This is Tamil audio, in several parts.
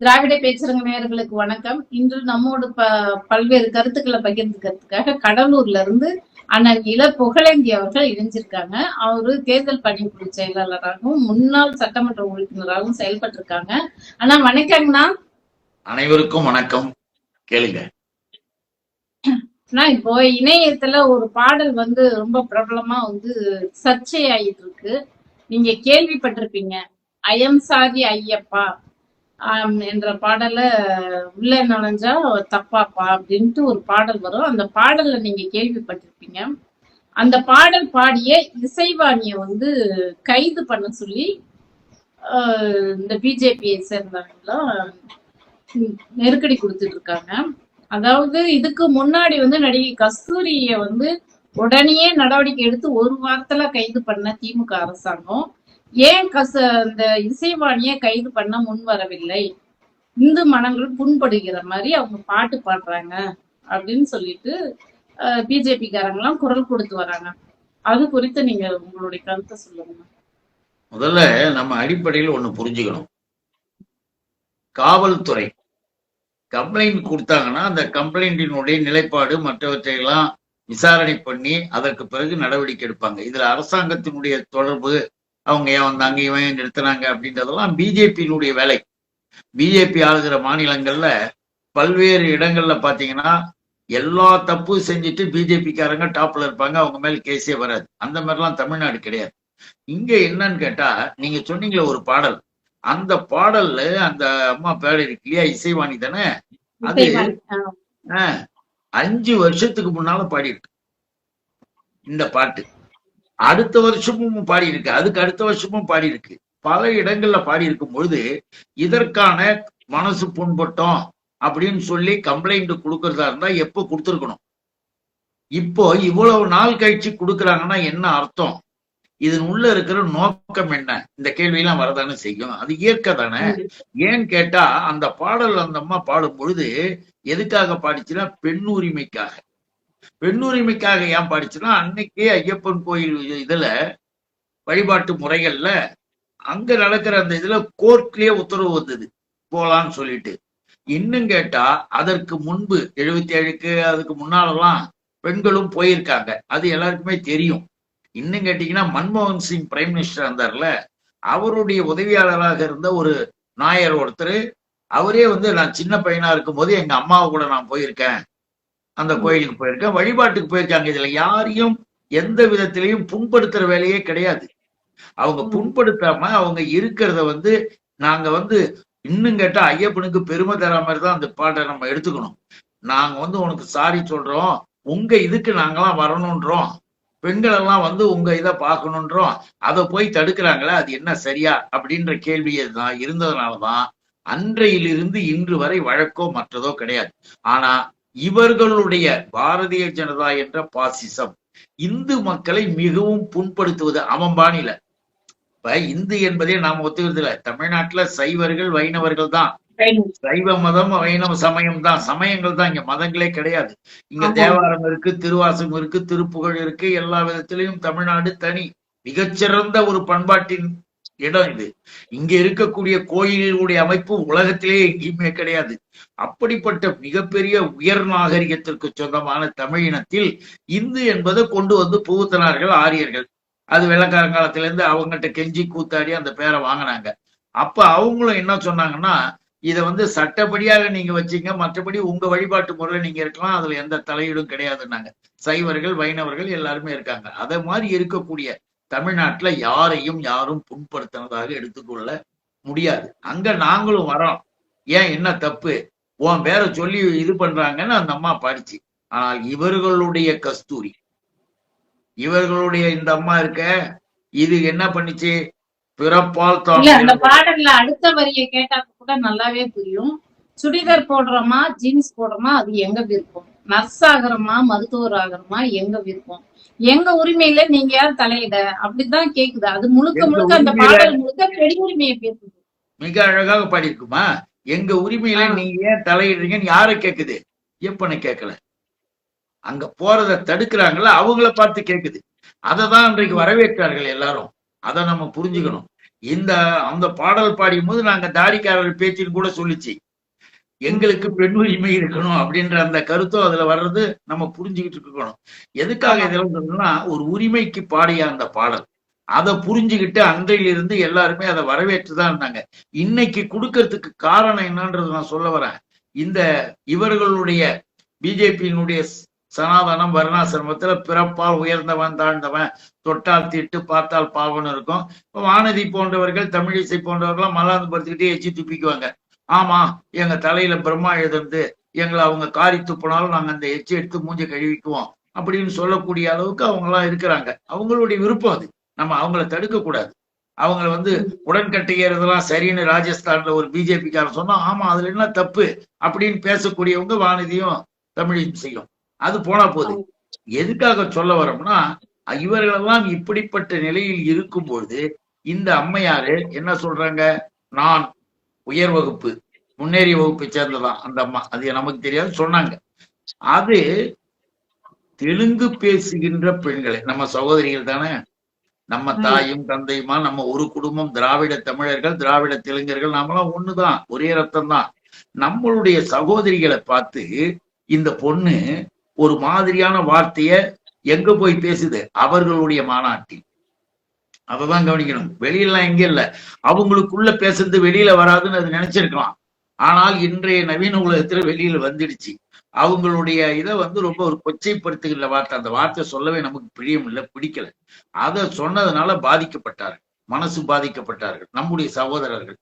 திராவிட பேச்சரங்க நேயர்களுக்கு வணக்கம். இன்று நம்மோடு ப பல்வேறு கருத்துக்களை பகிர்ந்துக்கிறதுக்காக கடலூர்ல இருந்து அண்ணன் இள புகழேந்தி அவர்கள் இணைஞ்சிருக்காங்க. அவரு தேர்தல் பணிக்குழு செயலாளராகவும் முன்னாள் சட்டமன்ற உறுப்பினராகவும் செயல்பட்டு இருக்காங்க அண்ணா வணக்கங்கண்ணா. அனைவருக்கும் வணக்கம். கேளுங்க. இப்போ இணையத்துல ஒரு பாடல் வந்து ரொம்ப பிரபலமா வந்து சர்ச்சையாயிட்டு இருக்கு. நீங்க கேள்விப்பட்டிருப்பீங்க. அயம் சாதி ஐயப்பா. என்ற பாடல உள்ள நுழைஞ்சா தப்பாப்பா அப்படின்ட்டு ஒரு பாடல் வரும். அந்த பாடல்ல நீங்க கேள்விப்பட்டிருப்பீங்க. அந்த பாடல் பாடிய இசைவாணிய வந்து கைது பண்ண சொல்லி இந்த பிஜேபியை சேர்ந்தவங்களாம் நெருக்கடி கொடுத்துட்டு இருக்காங்க அதாவது இதுக்கு முன்னாடி வந்து நடிகை கஸ்தூரிய வந்து உடனே நடவடிக்கை எடுத்து ஒரு வாரத்துல கைது பண்ண திமுக அரசாங்கம். ஏன் கச இந்த இசைவாணியை கைது பண்ண முன் வரவில்லை? இந்து மனங்கள் புண்படுகிற மாதிரி அவங்க பாட்டு பாடுறாங்க அப்படின்னு சொல்லிட்டு பிஜேபி காரங்களாம் குரல் கொடுத்து வராங்க. அது குறித்து நீங்க உங்களுடைய கருத்தை சொல்லுங்க. முதல்ல நம்ம அடிப்படையில் ஒண்ணு புரிஞ்சுக்கணும். காவல்துறை. கம்ப்ளைண்ட் கொடுத்தாங்கன்னா அந்த கம்ப்ளைண்டினுடைய நிலைப்பாடு மற்றவற்றை எல்லாம் விசாரணை பண்ணி அதற்கு பிறகு நடவடிக்கை எடுப்பாங்க. இதுல அரசாங்கத்தினுடைய தொடர்பு அவங்க ஏன் வந்தாங்க இவன் ஏன் நிறுத்தினாங்க அப்படின்றதெல்லாம் பிஜேபியினுடைய வேலை. பிஜேபி ஆளுகிற மாநிலங்கள்ல பல்வேறு இடங்கள்ல பாத்தீங்கன்னா எல்லா தப்பு செஞ்சுட்டு பிஜேபிக்காரங்க டாப்ல இருப்பாங்க அவங்க மேல கேஸே வராது. அந்த மாதிரிலாம் தமிழ்நாடு கிடையாது. இங்க என்னன்னு கேட்டா நீங்க சொன்னீங்களே ஒரு பாடல். அந்த பாடல்ல அந்த அம்மா பேர் இருக்கு இல்லையா இசைவாணி தானே? அது அஞ்சு வருஷத்துக்கு முன்னால பாடியிருக்கு. இந்த பாட்டு. அடுத்த வருஷமும் பாடியிருக்கு அதுக்கு அடுத்த வருஷமும் பாடியிருக்கு. பல இடங்கள்ல பாடியிருக்கும் பொழுது இதற்கான மனசு புண்பட்டோம் அப்படின்னு சொல்லி கம்ப்ளைண்ட் கொடுக்கறதா இருந்தா எப்போ கொடுத்துருக்கணும்? இப்போ இவ்வளவு நாள் கழிச்சு கொடுக்குறாங்கன்னா என்ன அர்த்தம்? இதன் உள்ள இருக்கிற நோக்கம் என்ன? இந்த கேள்வியெல்லாம் வரதானே செய்யும். அது இயற்கை தானே. ஏன்னு கேட்டா அந்த பாடல் அந்த அம்மா பாடும் பொழுது எதுக்காக பாடிச்சுன்னா பெண் உரிமைக்காக. பெண்ணுரிமைக்காக ஏன் பாடிச்சுன்னா அன்னைக்கே ஐயப்பன் கோயில் இதுல வழிபாட்டு முறைகள்ல அங்க நடக்கிற அந்த இதுல கோர்ட்லயே உத்தரவு வந்தது. போலான்னு சொல்லிட்டு. இன்னும் கேட்டா அதற்கு முன்பு எழுபத்தி ஏழுக்கு அதுக்கு முன்னாலெல்லாம் பெண்களும் போயிருக்காங்க. அது எல்லாருக்குமே தெரியும். இன்னும் கேட்டீங்கன்னா மன்மோகன் சிங் பிரைம் மினிஸ்டர் இருந்தார்ல அவருடைய உதவியாளராக இருந்த ஒரு நாயர் ஒருத்தர் அவரே வந்து நான் சின்ன பையனா இருக்கும்போது எங்க அம்மாவை கூட நான் போயிருக்கேன். அந்த கோயிலுக்கு போயிருக்கேன். வழிபாட்டுக்கு போயிருக்காங்க இதுல. யாரையும் எந்த விதத்திலையும் புண்படுத்துற வேலையே கிடையாது. அவங்க. புண்படுத்தாம அவங்க இருக்கிறத வந்து நாங்க வந்து இன்னும் கேட்டா ஐயப்பனுக்கு பெருமை தர மாதிரி தான் அந்த பாட்டை நம்ம எடுத்துக்கணும். நாங்க வந்து உனக்கு சாரி சொல்றோம். உங்க இதுக்கு நாங்கெல்லாம் வரணுன்றோம். பெண்கள் எல்லாம் வந்து உங்க இதை பார்க்கணுன்றோம். அதை போய் தடுக்கிறாங்களே அது என்ன சரியா? அப்படின்ற கேள்வி தான் இருந்ததுனாலதான் அன்றையிலிருந்து இன்று வரை வழக்கோ மற்றதோ கிடையாது. ஆனா இவர்களுடைய பாரதிய ஜனதா என்ற பாசிசம் இந்து மக்களை மிகவும் புண்படுத்துவது அவன் பாணியில. இப்ப இந்து என்பதே நாம் ஒத்துக்கிறது இல்ல. தமிழ்நாட்டுல சைவர்கள் வைணவர்கள் தான். சைவ மதம் வைணவ சமயம் தான். சமயங்கள் தான் இங்க மதங்களே கிடையாது. இங்க. தேவாரம் இருக்கு திருவாசகம் இருக்கு திருப்புகழ் இருக்கு. எல்லா விதத்திலையும் தமிழ்நாடு தனி. மிகச்சிறந்த ஒரு பண்பாட்டின் இடம் இது. இங்க இருக்கக்கூடிய கோயிலுடைய அமைப்பு உலகத்திலே எங்கேயுமே கிடையாது. அப்படிப்பட்ட மிகப்பெரிய உயர் நாகரிகத்திற்கு சொந்தமான தமிழினத்தில் இந்து என்பதை கொண்டு வந்து புகுத்தினார்கள் ஆரியர்கள். அது வெள்ளக்காரங்காலத்துல இருந்து அவங்ககிட்ட கெஞ்சி கூத்தாடி அந்த பேரை வாங்கினாங்க. அப்ப அவங்களும் என்ன சொன்னாங்கன்னா இதை வந்து சட்டப்படியாக நீங்க வச்சீங்க மற்றபடி உங்க வழிபாட்டு முறையில நீங்க இருக்கலாம் அதுல எந்த தலையீடும் கிடையாதுன்னாங்க. சைவர்கள் வைணவர்கள் எல்லாருமே இருக்காங்க. அதை மாதிரி இருக்கக்கூடிய தமிழ்நாட்டுல யாரையும் யாரும் புண்படுத்தினதாக எடுத்துக்கொள்ள முடியாது. அங்க நாங்களும் வரோம் ஏன் என்ன தப்பு? உன் பேரை சொல்லி இது பண்றாங்கன்னு அந்த அம்மா பாடிச்சு. ஆனால் இவர்களுடைய கஸ்தூரி இவர்களுடைய இந்த அம்மா இருக்க இது என்ன பண்ணுச்சு? பிறப்பால் தாம் அந்த பாடல்ல அடுத்த வரியை கேட்டா கூட நல்லாவே புரியும். சுடிதார் போடுறோமா ஜீன்ஸ் போடுறோமா அது எங்க விருப்பம்? நர்ஸ் ஆகுறோமா மருத்துவர் ஆகுறோமா எங்க விருப்பம்? எங்க உரிமையில நீங்க யார் தலையிட? அப்படிதான் கேக்குது. அது முழுக்க முழுக்க அந்த பாடல் முழுக்க பெண் உரிமையை பேசுது. மிக அழகாக பாடியிருக்குமா? எங்க உரிமையில. நீங்க ஏன் தலையிடுறீங்கன்னு யாரை கேக்குது? எப்பனை கேட்கல அங்க போறத தடுக்கிறாங்களா அவங்கள பார்த்து கேக்குது. அதை தான் இன்றைக்கு வரவேற்றார்கள் எல்லாரும். அதை நம்ம புரிஞ்சுக்கணும். இந்த அந்த பாடல் பாடியும் போது நாங்க தாடிக்காரர் பேச்சில் கூட சொல்லிச்சு. எங்களுக்கு பெண் உரிமை இருக்கணும் அப்படின்ற அந்த கருத்தும் அதுல வர்றது நம்ம புரிஞ்சுக்கிட்டு இருக்கணும். எதுக்காக இதெல்லாம் சொல்றோம்னா ஒரு உரிமைக்கு பாடிய அந்த பாடல். அதை புரிஞ்சுக்கிட்டு அன்றையிலிருந்து எல்லாருமே அதை வரவேற்றுதான் இருந்தாங்க. இன்னைக்கு கொடுக்கறதுக்கு காரணம் என்னன்றது நான் சொல்ல வரேன். இந்த இவர்களுடைய பிஜேபியினுடைய சனாதனம் வர்ணாசிரமத்துல பிறப்பால் உயர்ந்தவன் தாழ்ந்தவன் தொட்டால் திட்டு பார்த்தால் பாவம் இருக்கும். இப்ப வானதி போன்றவர்கள் தமிழிசை போன்றவர்கள் மல்லாந்து படுத்துக்கிட்டே எச்சி துப்பிக்குவாங்க. ஆமா எங்க தலையில பிரம்மா எழுதுறது எங்களை அவங்க காரி துப்பினாலும் நாங்க அந்த எச்சை எடுத்து மூஞ்ச கழுவிக்குவோம் அப்படின்னு சொல்லக்கூடிய அளவுக்கு அவங்க எல்லாம் இருக்கிறாங்க. அவங்களுடைய விருப்பம் அது. நம்ம அவங்கள தடுக்க கூடாது அவங்கள வந்து உடன்கட்டை ஏறதெல்லாம் சரின்னு ராஜஸ்தான்ல ஒரு பிஜேபிக்காரன் சொன்னா ஆமா அதுல என்ன தப்பு அப்படின்னு பேசக்கூடியவங்க வானதியும் செய்யும். அது போனா போகுது எதுக்காக சொல்ல வரோம்னா இவர்களெல்லாம் இப்படிப்பட்ட நிலையில் இருக்கும் பொழுது இந்த அம்மையாரு என்ன சொல்றாங்க? நான் உயர் வகுப்பு முன்னேறிய வகுப்பை சேர்ந்ததான் அந்த அம்மா. அது நமக்கு தெரியாது சொன்னாங்க. அது தெலுங்கு பேசுகின்ற பெண்களை நம்ம சகோதரிகள் தானே? நம்ம தாயும் தந்தையுமா? நம்ம ஒரு குடும்பம் திராவிட தமிழர்கள் திராவிட தெலுங்கர்கள் நாமெல்லாம் ஒண்ணுதான் ஒரே ரத்தம் தான் நம்மளுடைய சகோதரிகளை பார்த்து இந்த பொண்ணு ஒரு மாதிரியான வார்த்தைய எங்க போய் பேசுது? அவர்களுடைய மாநாட்டில். அததான் கவனிக்கணும். வெளியெல்லாம் எங்க இல்ல. அவங்களுக்குள்ள பேசுறது வெளியில வராதுன்னு அது நினைச்சிருக்கலாம். ஆனால் இன்றைய நவீன உலகத்துல வெளியில வந்துடுச்சு. அவங்களுடைய இதை வந்து ரொம்ப ஒரு கொச்சைப்படுத்துகிற வார்த்தை. அந்த வார்த்தை சொல்லவே நமக்கு பிரியம் இல்லை பிடிக்கல. அதை சொன்னதுனால பாதிக்கப்பட்டார்கள் மனசு பாதிக்கப்பட்டார்கள். நம்முடைய சகோதரர்கள்.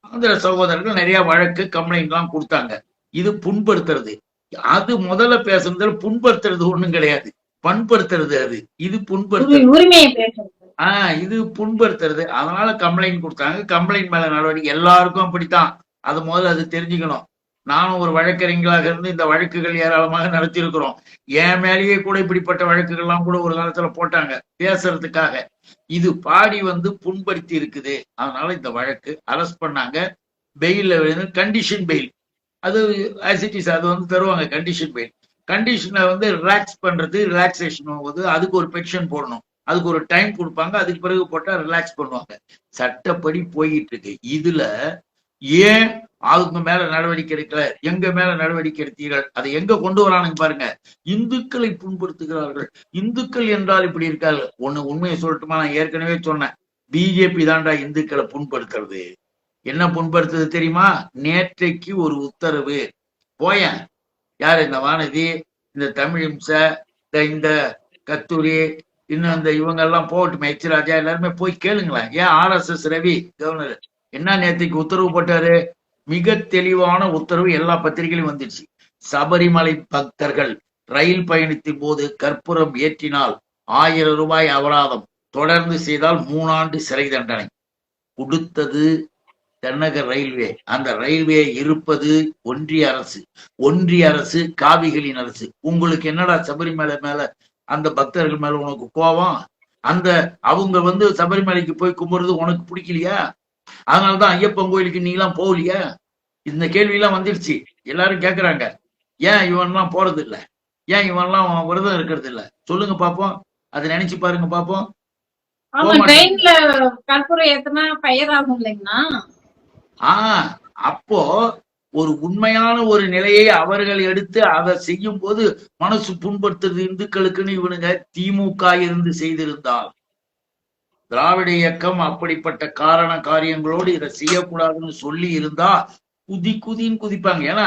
அந்த சகோதரர்கள் நிறைய வழக்கு கம்ப்ளைண்ட் எல்லாம் கொடுத்தாங்க. இது புண்படுத்துறது. அது முதல்ல பேசுறதுல புண்படுத்துறது ஒண்ணும் கிடையாது. பண்படுத்துறது அது. இது புண்படுத்துறது. உரிமையை பேசுறது. ஆஹ் இது புண்படுத்துறது. அதனால கம்ப்ளைண்ட் கொடுத்தாங்க. கம்ப்ளைண்ட் மேல நடவடிக்கை. எல்லாருக்கும் அப்படித்தான். அது முதல்ல அது தெரிஞ்சுக்கணும். நானும் ஒரு வழக்கறிஞர்களாக இருந்து இந்த வழக்குகள் ஏராளமாக நடத்தியிருக்கிறோம். என் மேலேயே கூட இப்படிப்பட்ட வழக்குகள்லாம் கூட ஒரு காலத்துல போட்டாங்க. பேசுறதுக்காக. இது பாடி வந்து புண்படுத்தி இருக்குது. அதனால இந்த வழக்கு அரெஸ்ட் பண்ணாங்க. பெயில் கண்டிஷன் பெயில் அது ஆசிட்டிஸ் அது வந்து தருவாங்க. கண்டிஷன் பெயில் கண்டிஷனை வந்து ரிலாக்ஸ் பண்றது ரிலாக்ஸேஷன் வந்து அதுக்கு ஒரு பென்ஷன் போடணும். அதுக்கு ஒரு டைம் கொடுப்பாங்க. அதுக்கு பிறகு போட்டா ரிலாக்ஸ் பண்ணுவாங்க. சட்டப்படி போயிட்டு இருக்கு இதுல ஏன் அவங்க மேல நடவடிக்கை எடுக்கல? எங்க மேல நடவடிக்கை எடுத்தீர்கள்? அதை எங்க கொண்டு வரானுங்க பாருங்க. இந்துக்களை புண்படுத்துகிறார்கள். இந்துக்கள் என்றால் இப்படி இருக்காரு ஒண்ணு உண்மையை சொல்லட்டுமா? நான் ஏற்கனவே சொன்னேன். பிஜேபி தான்டா இந்துக்களை புண்படுத்துறது. என்ன புண்படுத்துறது தெரியுமா? நேற்றைக்கு ஒரு உத்தரவு. போயேன். யார் இந்த வானதி? இந்த தமிழிம்ச இந்த இந்த கத்தூரி இன்னும் இந்த இவங்க எல்லாம் போகட்டும் எச் ராஜா எல்லாருமே போய் கேளுங்களேன். ஏன் R S S Ravi governor என்ன நேற்றுக்கு உத்தரவு போட்டாரு? மிக தெளிவான உத்தரவு எல்லா பத்திரிகையிலும் வந்துடுச்சு சபரிமலை பக்தர்கள் ரயில் பயணத்தின் போது கற்பூரம் ஏற்றினால் ஆயிரம் ரூபாய் அபராதம். தொடர்ந்து செய்தால் மூணாண்டு சிறை தண்டனை. கொடுத்தது தென்னகர் ரயில்வே. அந்த ரயில்வே இருப்பது ஒன்றிய அரசு. ஒன்றிய அரசு காவிகளின் அரசு. உங்களுக்கு என்னடா சபரிமலை மேல அந்த பக்தர்கள் மேல உனக்கு கோபம். அந்த அவங்க வந்து சபரிமலைக்கு போய் கும்பிடுறது உனக்கு பிடிக்கலையா? அதனாலதான் ஐயப்பன் கோயிலுக்கு நீ எல்லாம் போகலையா? இந்த கேள்வி எல்லாம் வந்துருச்சு எல்லாரும் கேக்குறாங்க. ஏன் இவன்லாம் போறது இல்ல ஏன் இவன்லாம் விரதம் இருக்கிறது இல்ல சொல்லுங்க பாப்போம். அதை நினைச்சு பாருங்க பாப்போம். ட்ரெயின்ல கற்பூரம் ஏத்துனா ஃபயர் ஆகும் ஆஹ் அப்போ ஒரு உண்மையான ஒரு நிலையை அவர்கள் எடுத்து அதை செய்யும் போது மனசு புண்படுத்துறது இந்துக்களுக்குன்னு இவனுங்க திமுக இருந்து செய்திருந்தால். திராவிட இயக்கம் அப்படிப்பட்ட காரண காரியங்களோடு இதை செய்யக்கூடாதுன்னு சொல்லி இருந்தா குதி குதின்னு குதிப்பாங்க. ஏன்னா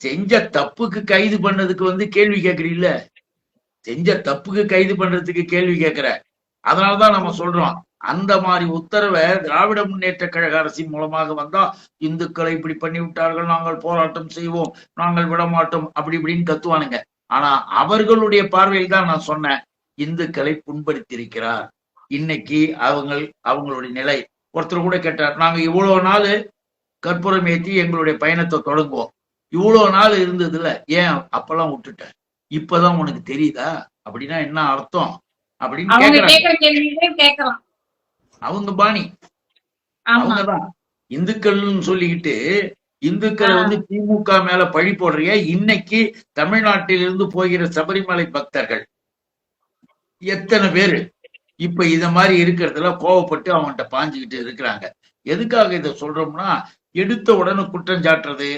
செஞ்ச தப்புக்கு கைது பண்ணதுக்கு வந்து கேள்வி கேட்கறீல்ல? செஞ்ச தப்புக்கு கைது பண்றதுக்கு கேள்வி கேட்கிற. அதனாலதான் நம்ம சொல்றோம் அந்த மாதிரி உத்தரவை திராவிட முன்னேற்ற கழக அரசின் மூலமாக வந்தா இந்துக்களை இப்படி பண்ணி விட்டார்கள் நாங்கள் போராட்டம் செய்வோம் நாங்கள் விட மாட்டோம் அப்படி இப்படின்னு கத்துவானுங்க. ஆனா அவர்களுடைய பார்வையில் தான் நான் சொன்னேன் இந்துக்களை புண்படுத்தியிருக்கிறார். இன்னைக்கு அவங்க அவங்களுடைய நிலை. ஒருத்தர் கூட கேட்டார் நாங்க இவ்வளவு நாள் கற்பூரம் ஏற்றி எங்களுடைய பயணத்தை தொடங்குவோம். இவ்வளவு நாள் இருந்ததுல ஏன் அப்பெல்லாம் விட்டுட்டேன் இப்பதான் உனக்கு தெரியுதா? அப்படின்னா என்ன அர்த்தம்? அப்படின்னு அவங்க அவங்க பாணி. அவங்கதான். இந்துக்கள்னு சொல்லிக்கிட்டு இந்துக்களை. வந்து திமுக மேல பழி போடுறிய இன்னைக்கு தமிழ்நாட்டிலிருந்து போகிற சபரிமலை பக்தர்கள். எத்தனை பேரு? இப்ப இத மாதிரி இருக்கிறதுல கோவப்பட்டு அவன்கிட்ட பாஞ்சுக்கிட்டு இருக்கிறாங்க. எதுக்காக இதை சொல்றோம்னா எடுத்த உடனே குற்றம் சாட்டுறது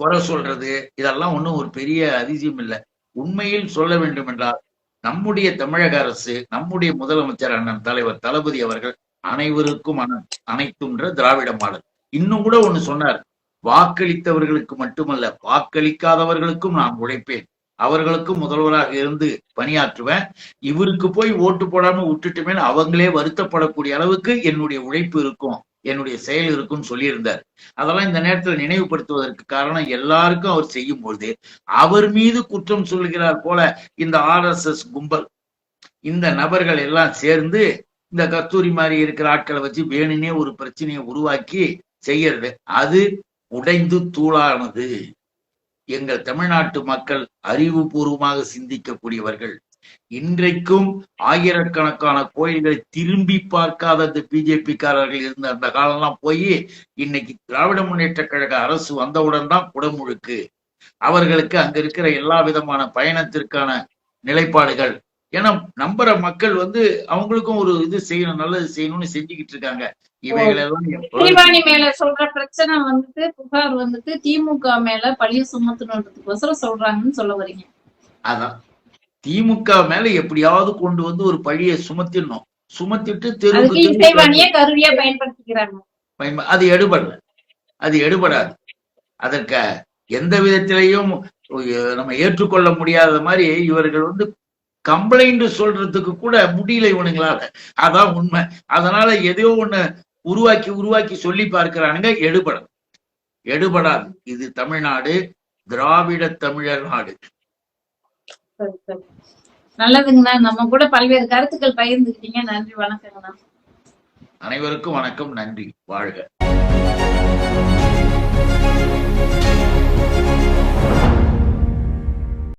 குறை சொல்றது இதெல்லாம் ஒண்ணும் ஒரு பெரிய அதிசயம் இல்லை. உண்மையில் சொல்ல வேண்டும் என்றால் நம்முடைய தமிழக அரசு நம்முடைய முதலமைச்சர் அண்ணன் தலைவர் தளபதி அவர்கள் அனைவருக்கும் அன அனைத்துன்ற திராவிட மாடல். இன்னும் கூட ஒண்ணு சொன்னார். வாக்களித்தவர்களுக்கு மட்டுமல்ல வாக்களிக்காதவர்களுக்கும் நான் உழைப்பேன். அவர்களுக்கும் முதல்வராக இருந்து பணியாற்றுவேன். இவருக்கு போய் ஓட்டு போடாம விட்டுட்டுமேனு அவங்களே வருத்தப்படக்கூடிய அளவுக்கு என்னுடைய உழைப்பு இருக்கும். என்னுடைய செயல் இருக்கும்னு சொல்லியிருந்தார். அதெல்லாம் இந்த நேரத்தில் நினைவுபடுத்துவதற்கு காரணம் எல்லாருக்கும் அவர் செய்யும் பொழுது அவர் மீது குற்றம் சொல்கிறார் போல இந்த ஆர்எஸ்எஸ் கும்பல் இந்த நபர்கள் எல்லாம் சேர்ந்து இந்த கஸ்தூரி மாதிரி இருக்கிற ஆட்களை வச்சு வேணுனே ஒரு பிரச்சனையை உருவாக்கி செய்யறது. அது உடைந்து தூளானது. எங்கள் தமிழ்நாட்டு மக்கள் அறிவுபூர்வமாக சிந்திக்கக்கூடியவர்கள். இன்றைக்கும் ஆயிரக்கணக்கான கோயில்களை திரும்பி பார்க்காத அந்த பிஜேபி காரர்கள் இருந்த அந்த காலம்லாம் போய் இன்னைக்கு திராவிட முன்னேற்ற கழக அரசு வந்தவுடன் தான் குடமுழுக்கு அவர்களுக்கு அங்க இருக்கிற எல்லா விதமான பயணத்திற்கான நிலைப்பாடுகள். ஏன்னா நம்புற மக்கள் வந்து அவங்களுக்கும் ஒரு இது செய்யணும் நல்லது செய்யணும்னு செஞ்சுக்கிட்டு இருக்காங்க. இவைகள் எல்லாம் எப்பொழுது- ஸ்ரீவாணி மேல சொல்ற பிரச்சனை வந்துட்டு புகார் வந்துட்டு திமுக மேல பழிய சுமத்தணுன்றதுக்கோசரம் சொல்றாங்கன்னு சொல்ல வரீங்க. அதான். திமுக மேல எப்படியாவது கொண்டு வந்து ஒரு பழியை சுமத்திடணும். சுமத்திட்டு தெருவுக்கு தெரு அது எடுபடல அது எடுபடாது. அதற்கு எந்த விதத்திலையும் நம்ம ஏற்றுக்கொள்ள முடியாத மாதிரி இவர்கள் வந்து கம்ப்ளைண்ட் சொல்றதுக்கு கூட முடியல இவனுங்களால. அதான் உண்மை. அதனால எதையோ ஒண்ணு உருவாக்கி உருவாக்கி சொல்லி பார்க்கிறானுங்க எடுபடும் எடுபடாது. இது தமிழ்நாடு திராவிட தமிழர் நாடு. நல்லதுங்கண்ணா நம்ம கூட பல்வேறு கருத்துக்கள் பகிர்ந்துக்கிட்டீங்க. நன்றி வணக்கங்கண்ணா அனைவருக்கும் வணக்கம். நன்றி. வாழ்க.